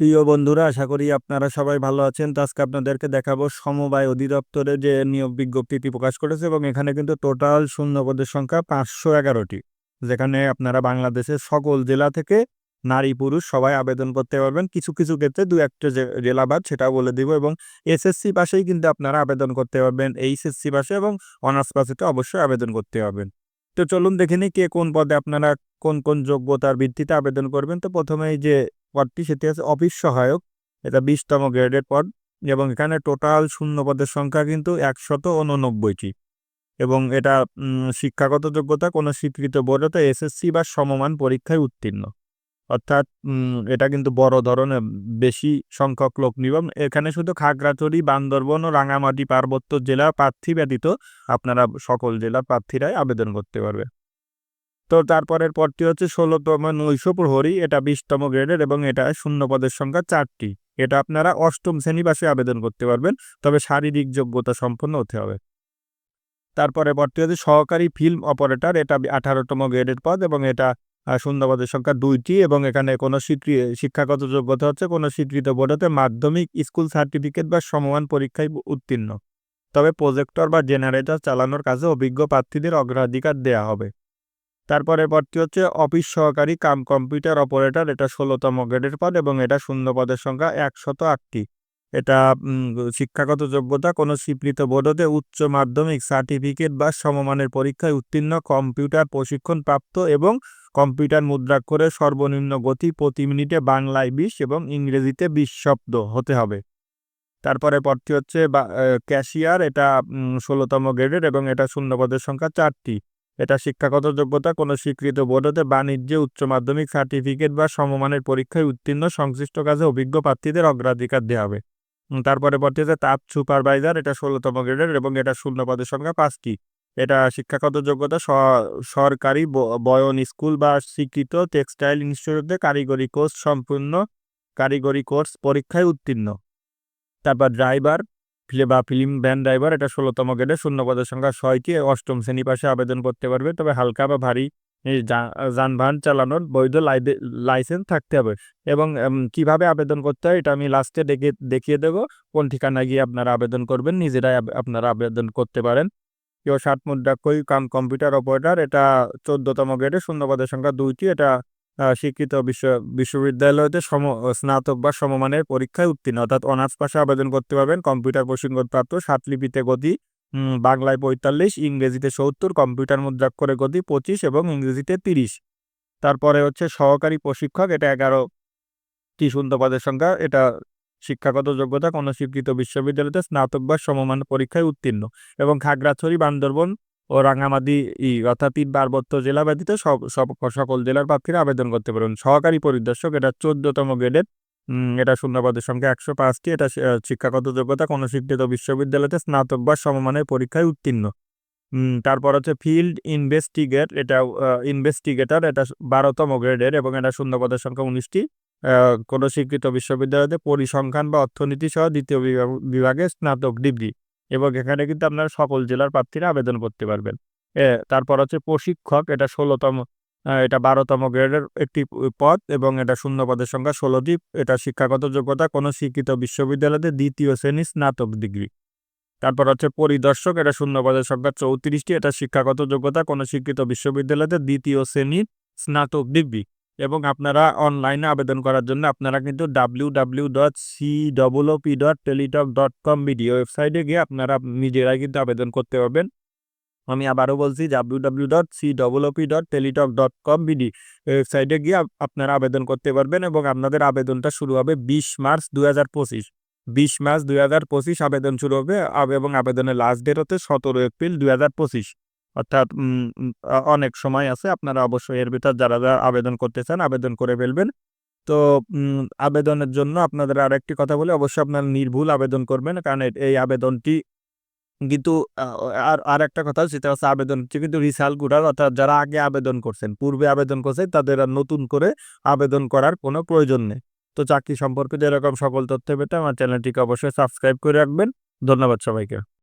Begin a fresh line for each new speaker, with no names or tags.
প্রিয় বন্ধুরা, আশা করি আপনারা সবাই ভালো আছেন। তো আজকে আপনাদেরকে দেখাবো সমবায় অধিদপ্তরে যে নিয়োগ বিজ্ঞপ্তিটি প্রকাশ করেছে এবং এখানে কিন্তু টোটাল শূন্য পদের সংখ্যা পাঁচশো এগারোটি, যেখানে আপনারা বাংলাদেশের সকল জেলা থেকে নারী, পুরুষ সবাই আবেদন করতে পারবেন। কিছু কিছু ক্ষেত্রে দু একটা জেলা বাদ সেটা বলে দিব এবং এসএসসি পাশেই কিন্তু আপনারা আবেদন করতে পারবেন, এইচএসসি পাশে এবং অনার্স পাশেতে অবশ্যই আবেদন করতে পারবেন। তো চলুন দেখে নিই কে কোন পদে আপনারা কোন কোন যোগ্যতার ভিত্তিতে আবেদন করবেন। তো প্রথমেই যে পদটি সেটি আছে অফিস সহায়ক এটা বিশতম গ্রেডের পদ এবং এখানে টোটাল শূন্য পদের সংখ্যা কিন্তু একশত উননব্বইটি। এবং এটা শিক্ষাগত যোগ্যতা কোনো স্বীকৃত বোর্ডতে এসএসসি বা সমমান পরীক্ষায় উত্তীর্ণ। অর্থাৎ এটা কিন্তু বড় ধরনের বেশি সংখ্যক লোক নিবম। এখানে শুধু খাগড়াছড়ি, বান্দরবন ও রাঙামাটি পার্বত্য জেলা প্রার্থী ব্যতীত আপনারা সকল জেলার প্রার্থীরাই আবেদন করতে পারবে। তো তারপরের পদটি হচ্ছে ষোলোতম নৈশ প্রহরী এটা বিশতম গ্রেডের এবং এটা শূন্য পদের সংখ্যা চারটি। এটা আপনারা অষ্টম শ্রেণি পাশে আবেদন করতে পারবেন, তবে শারীরিক যোগ্যতা সম্পন্ন হতে হবে। তারপরে পদটি হচ্ছে সহকারী ফিল্ম অপারেটর, এটা আঠারোতম গ্রেডের পদ এবং এটা শূন্য পদের সংখ্যা দুইটি এবং এখানে কোনো স্বীকৃ, শিক্ষাগত যোগ্যতা হচ্ছে কোনো স্বীকৃত বোর্ডতে মাধ্যমিক, স্কুল সার্টিফিকেট বা সমমান পরীক্ষায় উত্তীর্ণ। তবে প্রজেক্টর বা জেনারেটর চালানোর কাজে অভিজ্ঞ প্রার্থীদের অগ্রাধিকার দেয়া হবে। তারপরে পদটি হচ্ছে অফিস সহকারী কাম কম্পিউটার অপারেটর। এটা ষোলোতম গ্রেডের পদ এবং এটা শূন্য পদের সংখ্যা একশত আটটি। এটা শিক্ষাগত যোগ্যতা কোনো স্বীকৃত বোর্ডতে উচ্চ মাধ্যমিক সার্টিফিকেট বা সমমানের পরীক্ষায় উত্তীর্ণ, কম্পিউটার প্রশিক্ষণ প্রাপ্ত এবং কম্পিউটার মুদ্রাক্ষরে সর্বনিম্ন গতি প্রতি মিনিটে বাংলায় বিশ এবং ইংরেজিতে বিশ শব্দ হতে হবে। তারপরে পদটি হচ্ছে ক্যাশিয়ার। এটা ষোলোতম গ্রেডের এবং এটা শূন্য পদের সংখ্যা চারটি। এটা শিক্ষাগত যোগ্যতা কোনো স্বীকৃত বোর্ডতে বাণিজ্যে, উচ্চ মাধ্যমিক, সার্টিফিকেট বা সমমানের পরীক্ষায় উত্তীর্ণ সংশ্লিষ্ট কাজে অভিজ্ঞ প্রার্থীদের অগ্রাধিকার দেওয়া হবে। তারপরে হচ্ছে তাপ সুপারভাইজার, এটা ষোলোতম গ্রেডের এবং এটা শূন্য পদের সংখ্যা পাঁচটি। এটা শিক্ষাগত যোগ্যতা সরকারি বয়ন স্কুল বা স্বীকৃত টেক্সটাইল ইনস্টিটিউটে কারিগরি কোর্স সম্পূর্ণ, কারিগরি কোর্স পরীক্ষায় উত্তীর্ণ। তারপর ড্রাইভার বা ফিল্ম ভ্যান ড্রাইভার, এটা ষোলোতম গ্রেডে শূন্য পদের সংখ্যা ছয়টি অষ্টম শ্রেণি পাশে আবেদন করতে পারবে। তবে হালকা বা ভারী যানবাহন চালানোর বৈধ লাইসেন্স থাকতে হবে। এবং কীভাবে আবেদন করতে হয় এটা আমি লাস্টে দেখে, দেখিয়ে দেবো। কোন ঠিকানায় গিয়ে আপনারা আবেদন করবেন, নিজেরাই আপনারা আবেদন করতে পারেন। কেউ ষাট মুদ্রাক্ষই কাম কম্পিউটার অপারেটর, এটা চোদ্দতম গ্রেডে শূন্য পদের সংখ্যা দুইটি, এটা স্বীকৃত বিশ্ব, বিশ্ববিদ্যালয়তে সম, স্নাতক বা সমমানের পরীক্ষায় উত্তীর্ণ। অর্থাৎ অনার্স পাশে আবেদন করতে পারবেন। কম্পিউটার প্রশিক্ষণপ্রাপ্ত সাত লিপিতে গতি বাংলায় পঁয়তাল্লিশ, ইংরেজিতে সত্তর, কম্পিউটার মুদ্রাক্ষরে গতি পঁচিশ এবং ইংরেজিতে তিরিশ। তারপরে হচ্ছে সহকারী প্রশিক্ষক, এটা এগারো। টি শূন্য পদের সংখ্যা, এটা শিক্ষাগত যোগ্যতা, কোনো স্বীকৃত বিশ্ববিদ্যালয়তে স্নাতক বা সমমান পরীক্ষায় উত্তীর্ণ। এবং খাগড়াছড়ি, বান্দরবন ও রাঙামাটি ই অর্থাৎ তিন পার্বত্য জেলা ব্যতীত সব সকল জেলার প্রার্থীরা আবেদন করতে পারবেন সহকারী পরিদর্শক, এটা চোদ্দতম গ্রেডের। এটা শূন্যপদের সংখ্যা একশো পাঁচটি। এটা শিক্ষাগত যোগ্যতা কোনো স্বীকৃত বিশ্ববিদ্যালয়তে স্নাতক বা সমমানের পরীক্ষায় উত্তীর্ণ। তারপর হচ্ছে ফিল্ড ইনভেস্টিগেট এটা ইনভেস্টিগেটর, এটা বারোতম গ্রেডের এবং এটা শূন্যপদের সংখ্যা উনিশটি। কোনো স্বীকৃত বিশ্ববিদ্যালয়তে পরিসংখ্যান বা অর্থনীতি সহ দ্বিতীয় বিভাগে স্নাতক ডিগ্রি। এবং এখানে কিন্তু আপনারা সকল জেলার প্রার্থীরা আবেদন করতে পারবেন। তারপর হচ্ছে প্রশিক্ষক, এটা ষোলোতম এটা বারোতম গ্রেডের একটি পদ এবং এটা শূন্য পদের সংখ্যা ষোলোটি এটা শিক্ষাগত যোগ্যতা, কোনো স্বীকৃত বিশ্ববিদ্যালয়তে দ্বিতীয় শ্রেণি স্নাতক ডিগ্রি। তারপর হচ্ছে পরিদর্শক, এটা শূন্য পদের সংখ্যা চৌত্রিশটি, এটা শিক্ষাগত যোগ্যতা, কোনো স্বীকৃত বিশ্ববিদ্যালয়তে দ্বিতীয় শ্রেণির স্নাতক ডিগ্রি। এবং আপনারা অনলাইনে আবেদন করার জন্য আপনারা কিন্তু W W dot C double P dot Teletalk dot com video ওয়েবসাইটে গিয়ে আপনারা নিজেরাই কিন্তু আবেদন করতে পারবেন। আমি আবারও বলছি W W dot C double P dot Teletalk dot com BD ওয়েবসাইটে গিয়ে আপনারা আবেদন করতে পারবেন এবং আপনাদের আবেদনটা শুরু হবে বিশ মার্চ দু হাজার পঁচিশ। বিশ মার্চ দুই হাজার পঁচিশ আবেদন শুরু হবে এবং আবেদনের লাস্ট ডেট হচ্ছে সতেরো এপ্রিল দুই হাজার পঁচিশ। অর্থাৎ অনেক সময় আছে। আপনারা অবশ্যই এর ভিতর যারা যারা আবেদন করতে চান আবেদন করে ফেলবেন। তো আবেদনের জন্য আপনাদের আরেকটি কথা বলে। অবশ্যই আপনারা নির্ভুল আবেদন করবেন। কারণ এই আবেদনটি কিন্তু আর আর একটা কথা সেটা হচ্ছে আবেদন কিন্তু রিসাল গুড়ার। অর্থাৎ যারা আগে আবেদন করছেন, পূর্বে আবেদন করছেন, তাদের আর নতুন করে আবেদন করার কোনো প্রয়োজন নেই। তো চাকরি সম্পর্কে যেরকম সকল তথ্য পেতে আমার চ্যানেলটিকে অবশ্যই সাবস্ক্রাইব করে রাখবেন। ধন্যবাদ সবাইকে।